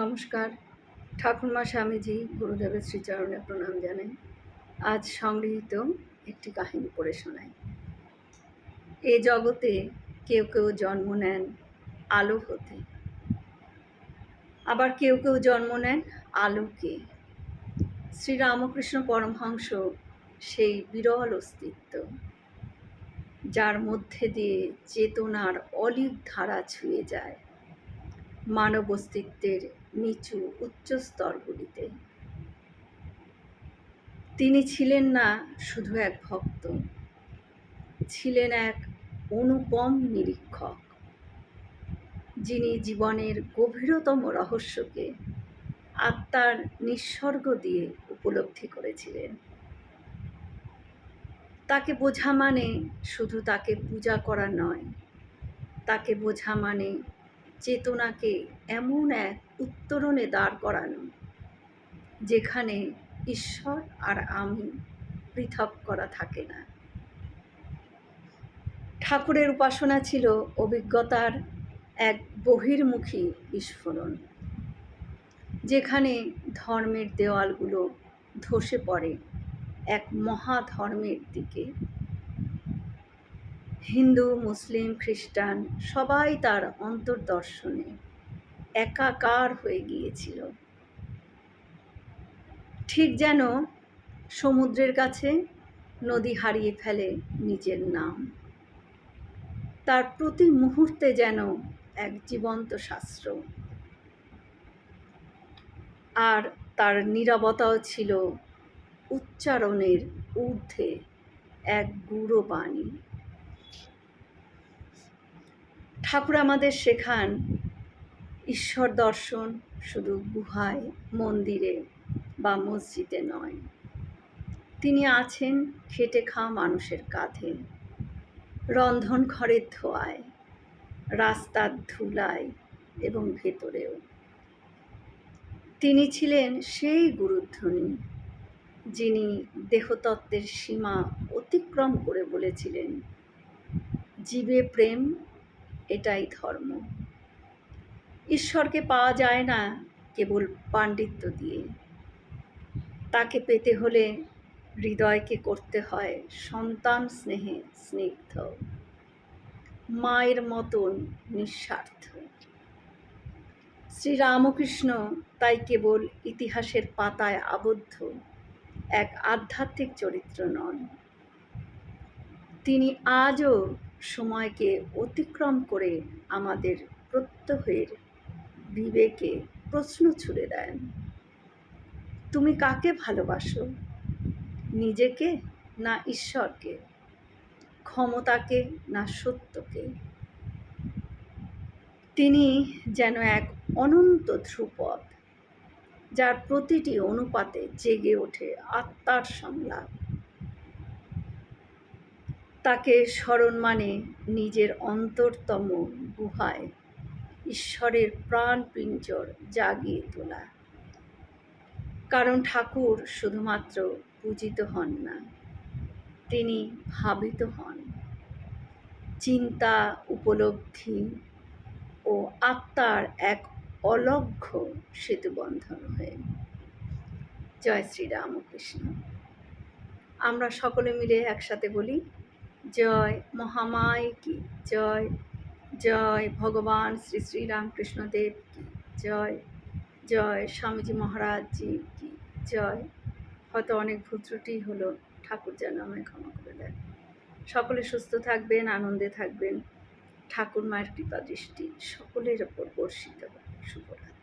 নমস্কার। ঠাকুরমা স্বামীজি গুরুদেবের শ্রীচরণে প্রণাম জানাই। আজ সংগৃহীত একটি কাহিনী পড়ে শোনাই। এ জগতে কেউ কেউ জন্ম নেন আলো হতে আবার কেউ কেউ জন্ম নেন আলোকে। শ্রীরামকৃষ্ণ পরমহংস সেই বিরল অস্তিত্ব, যার মধ্যে দিয়ে চেতনার অলিক ধারা ছুঁয়ে যায়। মানব অস্তিত্বের নিচু উচ্চ স্তরগুলিতে। তিনি ছিলেন না শুধু এক ভক্ত, ছিলেন এক অনুপম নিরীক্ষক, যিনি জীবনের গভীরতম রহস্যকে আত্মার নিঃসর্গ দিয়ে উপলব্ধি করেছিলেন। তাকে বোঝা মানে শুধু তাকে পূজা করা নয়, তাকে বোঝা মানে চেতনাকে এমন এক উত্তরণে দাঁড় করানো, যেখানে ঈশ্বর আর আমি পৃথক করা থাকে না। ঠাকুরের উপাসনা ছিল অভিজ্ঞতার এক বহির্মুখী বিস্ফোরণ, যেখানে ধর্মের দেওয়ালগুলো ধসে পড়ে এক মহাধর্মের দিকে। হিন্দু, মুসলিম, খ্রিস্টান, সবাই তার অন্তর্দর্শনে একাকার হয়ে গিয়েছিল। ঠিক যেন সমুদ্রের কাছে নদী হারিয়ে ফেলে নিজের নাম। তার প্রতি মুহূর্তে যেন এক জীবন্ত শাস্ত্র। আর তার নিরবতাও ছিল উচ্চারণের ঊর্ধ্বে এক গুঁড়ো বাণী। ঠাকুর আমাদের শেখান। ঈশ্বর দর্শন শুধু গুহায়, মন্দিরে বা মসজিদে নয়। তিনি আছেন খেটে খাওয়া মানুষের কাঁধে। রন্ধন ঘরের ধোয়ায়, রাস্তার ধুলায় এবং ভেতরেও। তিনি ছিলেন সেই গুরুধ্বনি, যিনি দেহতত্ত্বের সীমা অতিক্রম করে বলেছিলেন, জীবে প্রেম এটাই ধর্ম। ঈশ্বরকে পাওয়া যায় না কেবল পাণ্ডিত্য দিয়ে। তাকে পেতে হলে হৃদয়কে করতে হয় সন্তান স্নেহে স্নিগ্ধ। মায়ের মতন নিঃস্বার্থ। শ্রীরামকৃষ্ণ তাই কেবল ইতিহাসের পাতায় আবদ্ধ এক আধ্যাত্মিক চরিত্র নন। তিনি আজও সময়কে অতিক্রম করে আমাদের প্রত্যহের বিবেকে প্রশ্ন ছুড়ে দেন। তুমি কাকে ভালোবাসো? নিজেকে না ঈশ্বরকে? ক্ষমতাকে না সত্যকে? তিনি যেন এক অনন্ত ধ্রুপদ, যার প্রতিটি অনুপাতে জেগে ওঠে আত্মার সংলাপ। তাকে স্মরণ মানে নিজের অন্তরতম গুহায়, ঈশ্বরের প্রাণ পিঞ্জর জাগিয়ে তোলা। কারণ ঠাকুর শুধুমাত্র পূজিত হন না, তিনি ভাবিত হন। চিন্তা উপলব্ধি ও আত্মার এক অলভ্য সেতুবন্ধন হয়ে। জয় শ্রীরামকৃষ্ণ আমরা সকলে মিলে একসাথে বলি জয় মহামায় কি? জয় জয় ভগবান শ্রী শ্রীরামকৃষ্ণদেব কি? জয় জয় স্বামীজি মহারাজজি কি? জয়। হয়তো অনেক ভুল হলো, ঠাকুর যেন আমায় ক্ষমা করে দেন। সকলে সুস্থ থাকবেন, আনন্দে থাকবেন। ঠাকুর মায়ের কৃপা দৃষ্টি সকলের ওপর বর্ষিত শুভরাত্রি।